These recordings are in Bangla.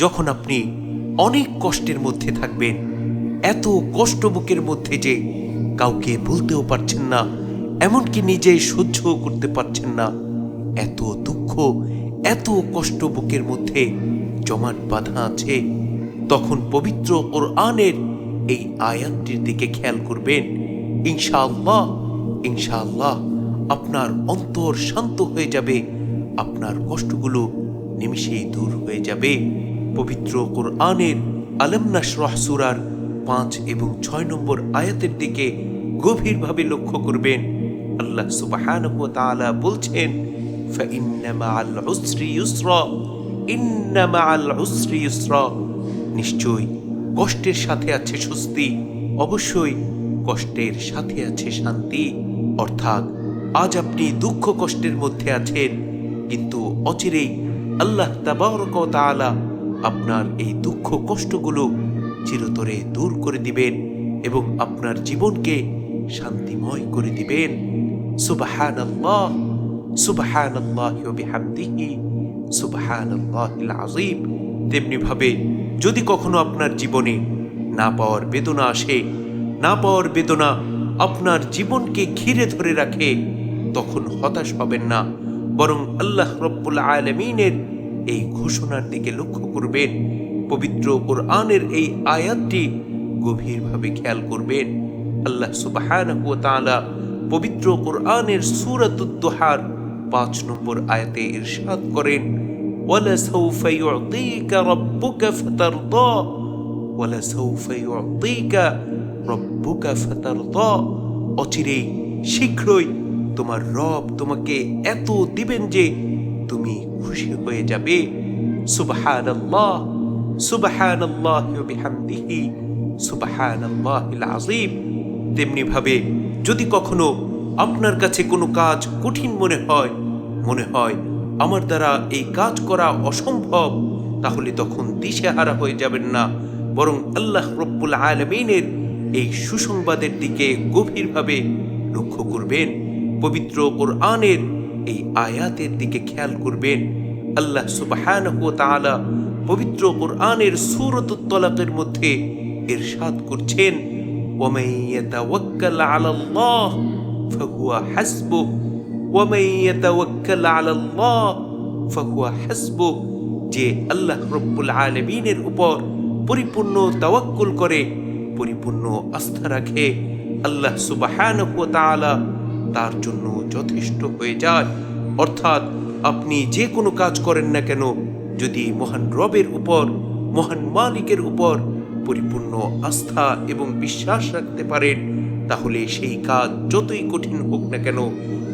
যখন আপনি অনেক কষ্টের মধ্যে থাকবেন, এত কষ্ট বুকের মধ্যে যে কাউকে বলতেও পারছেন না, এমনকি নিজে সহ্যও করতে পারছেন না, এত দুঃখ, এত কষ্ট বুকের মধ্যে জমাট বাঁধা আছে, তখন পবিত্র কোরআনের এই আয়াতটির দিকে খেয়াল করবেন, ইনশাআল্লাহ ইনশাআল্লাহ আপনার অন্তর শান্ত হয়ে যাবে, আপনার কষ্টগুলো নিমিষেই দূর হয়ে যাবে। পবিত্র কোরআনের আলম নাশরাহ সূরার পাঁচ এবং ছয় নম্বর আয়াতের দিকে গভীরভাবে লক্ষ্য করবেন। আল্লাহ সুবহানাহু ওয়া তাআলা বলছেন ইউসরা কষ্টের সাথে আছে স্বস্তি, অবশ্যই কষ্টের সাথে আছে শান্তি। অর্থাৎ আজ আপনি দুঃখ কষ্টের মধ্যে আছেন, কিন্তু অচিরেই আল্লাহ তাবারক তাআলা আপনার এই দুঃখ কষ্টগুলো চিরতরে দূর করে দিবেন এবং আপনার জীবনকে শান্তিময় করে দিবেন। সুবহানাল্লাহ সুবহানাল্লাহ ওয়া বিহামদিহি, সুবহানাল্লাহিল আযীম। তেমনি ভাবে যদি কখনো আপনার জীবনে না পাওয়ার বেদনা আসে, না পাওয়ার বেদনা আপনার জীবনকে ঘিরে ধরে রাখে, তখন হতাশ হবেন না। বরং আল্লাহ রব্বুল আলমিনের এই ঘোষণার দিকে লক্ষ্য করবেন পবিত্র কোরআনের এই আয়াতটি গভীরভাবে খেয়াল করবেন আল্লাহ সুবহানাহু ওয়া তাআলা পবিত্র কোরআনের সূরাতুদ-দুহার পাঁচ নম্বর আয়াতে ইরশাদ করেন وَلَسَوْفَ يُعْطِيكَ رَبُّكَ فَتَرْضَى وَلَسَوْفَ يُعْطِيكَ رَبُّكَ فَتَرْضَى অচিরেই শীঘ্রই তোমার রব তোমাকে এত দিবেন যে তুমি খুশি হয়ে যাবে। সুবহানাল্লাহ সুবহানাল্লাহ বিহামদিহি, সুবহানাল্লাহিল আযীম। তেমনি ভাবে যদি কখনো আপনার কাছে কোনো কাজ কঠিন মনে হয় মনে হয় আমার দ্বারা এই কাজ করা অসম্ভব, তাহলে তখন দিশেহারা হয়ে যাবেন না। বরং আল্লাহ রব্বুল আলমিনের এই সুসংবাদের দিকে গভীরভাবে লক্ষ্য করবেন। পবিত্র কোরআনের এই আয়াতের দিকে খেয়াল করবেন আল্লাহ সুবহানাহু ওয়া তাআলা পবিত্র কোরআনের সূরাতুত তলাকের মধ্যে ইরশাদ করছেন ومن يتوكل على الله فهو حسبه ومن يتوكل على الله فهو حسبه যে আল্লাহ রব্বুল আলমিনের উপর পরিপূর্ণ তাওয়াক্কুল করে পরিপূর্ণ আস্থা রাখে আল্লাহ সুবহানাহু ওয়া তাআলা তার জন্য যথেষ্ট হয়ে যায়। অর্থাৎ আপনি যে কোনো কাজ করেন না কেন, যদি মহান রবের উপর, মহান মালিকের উপর পরিপূর্ণ আস্থা এবং বিশ্বাস রাখতে পারেন, তাহলে সেই কাজ যতই কঠিন হোক না কেন,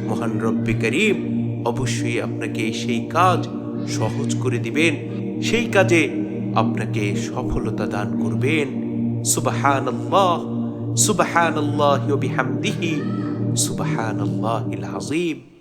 মহান রব্বে করিম অবশ্যই আপনাকে সেই কাজ সহজ করে দিবেন। সেই কাজে আপনাকে সফলতা দান করবেন। সুবহানাল্লাহ, সুবহানাল্লাহি ওয়া বিহামদিহি। সুবহানাল্লাহিল আযীম